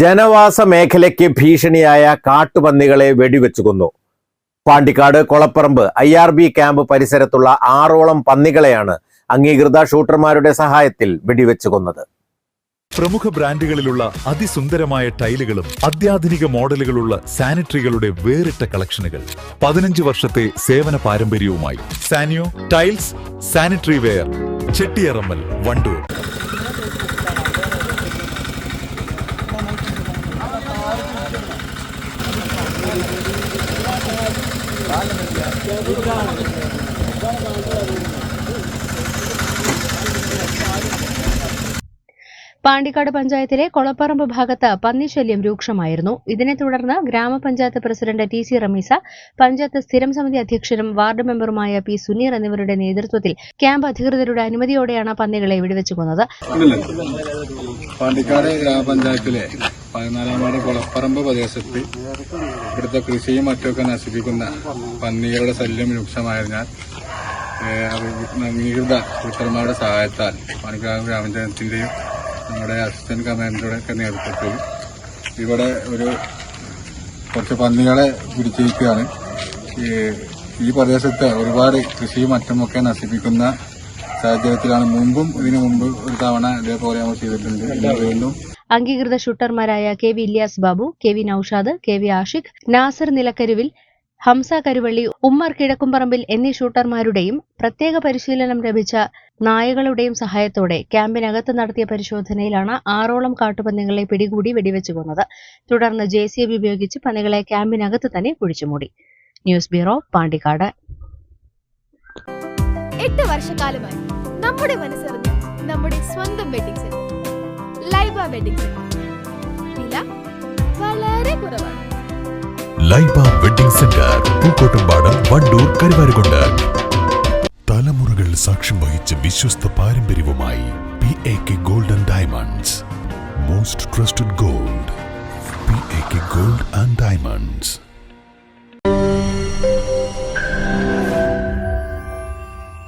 ജനവാസ മേഖലയ്ക്ക് ഭീഷണിയായ കാട്ടുപന്നികളെ വെടിവെച്ചു കൊന്നു. Pandikkad Kolapparamb I R B camp പരിസരത്തുള്ള ആറോളം പന്നികളെയാണ് അംഗീകൃത ഷൂട്ടർമാരുടെ സഹായത്തിൽ വെടിവെച്ചു കൊന്നത്. പ്രമുഖ ബ്രാൻഡുകളിലുള്ള അതിസുന്ദരമായ ടൈലുകളും അത്യാധുനിക മോഡലുകളുള്ള സാനിറ്ററികളുടെ വേറിട്ട കളക്ഷനുകൾ. പതിനഞ്ച് വർഷത്തെ സേവന പാരമ്പര്യവുമായി Saniyo tiles sanitary ware Chettiyarammal Wandoor. Pandikkad പഞ്ചായത്തിലെ കൊളപ്പറമ്പ് ഭാഗത്ത് പന്നിശല്യം രൂക്ഷമായിരുന്നു. ഇതിനെ തുടർന്ന് ഗ്രാമപഞ്ചായത്ത് president T C Ramisa panchayat സ്ഥിരം സമിതി അധ്യക്ഷനും വാർഡ് മെമ്പറുമായ പി സുനീർ എന്നിവരുടെ നേതൃത്വത്തിൽ ക്യാമ്പ് അധികൃതരുടെ അനുമതിയോടെയാണ് പന്നികളെ വെടിവെച്ചു കൊന്നത്. പാണ്ടിക്കാട് ഗ്രാമപഞ്ചായത്തിലെ പതിനാലാം വാർഡ് കുളപ്പറമ്പ് പ്രദേശത്ത് ഇവിടുത്തെ കൃഷിയും മറ്റുമൊക്കെ നശിപ്പിക്കുന്ന പന്നികളുടെ ശല്യം രൂക്ഷമായതിനാൽ അംഗീകൃത ഷൂട്ടർമാരുടെ സഹായത്താൽ പാണ്ടിക്കാട് ഗ്രാമപഞ്ചായത്തിന്റെയും നമ്മുടെ അസിസ്റ്റന്റ് കമാൻഡറുടെ ഒക്കെ നേതൃത്വത്തിൽ ഇവിടെ ഒരു കുറച്ച് പന്നികളെ പിടിച്ചിരിക്കുകയാണ്. ഈ പ്രദേശത്ത് ഒരുപാട് കൃഷിയും മറ്റുമൊക്കെ നശിപ്പിക്കുന്ന സാഹചര്യത്തിലാണ്. മുമ്പും ഇതിനു മുമ്പ് ഒരു തവണ ഇതേപോലെ നമ്മൾ ചെയ്തിട്ടുണ്ട്. വീണ്ടും അംഗീകൃത ഷൂട്ടർമാരായ K V Ilyas Babu K V Naushad K V Ashiq Nasar നിലക്കരുവിൽ Hamsa Karuvalli Ummer കിഴക്കുംപറമ്പിൽ എന്നീ ഷൂട്ടർമാരുടെയും പ്രത്യേക പരിശീലനം ലഭിച്ച നായകളുടെയും സഹായത്തോടെ ക്യാമ്പിനകത്ത് നടത്തിയ പരിശോധനയിലാണ് ആറോളം കാട്ടുപന്നികളെ പിടികൂടി വെടിവെച്ചു കൊന്നത്. തുടർന്ന് ജെ സി ബി ഉപയോഗിച്ച് പന്നികളെ ക്യാമ്പിനകത്ത് തന്നെ കുഴിച്ചുമൂടി. News bureau Pandikkad. എട്ട് വർഷക്കാലമായി നമ്മുടെ മനസ്സറിഞ്ഞ് നമ്മുടെ സ്വന്തം വെഡിങ് ലൈബ വെഡിങ് വില വളരെ കുറവാണ്. Laiba wedding centre Pookkottumpadam Wandoor Karuvarakundu. തലമുറകൾ സാക്ഷ്യം വഹിച്ച വിശ്വസ്ത പാരമ്പര്യവുമായി P A K gold diamonds most trusted gold P A K gold and diamonds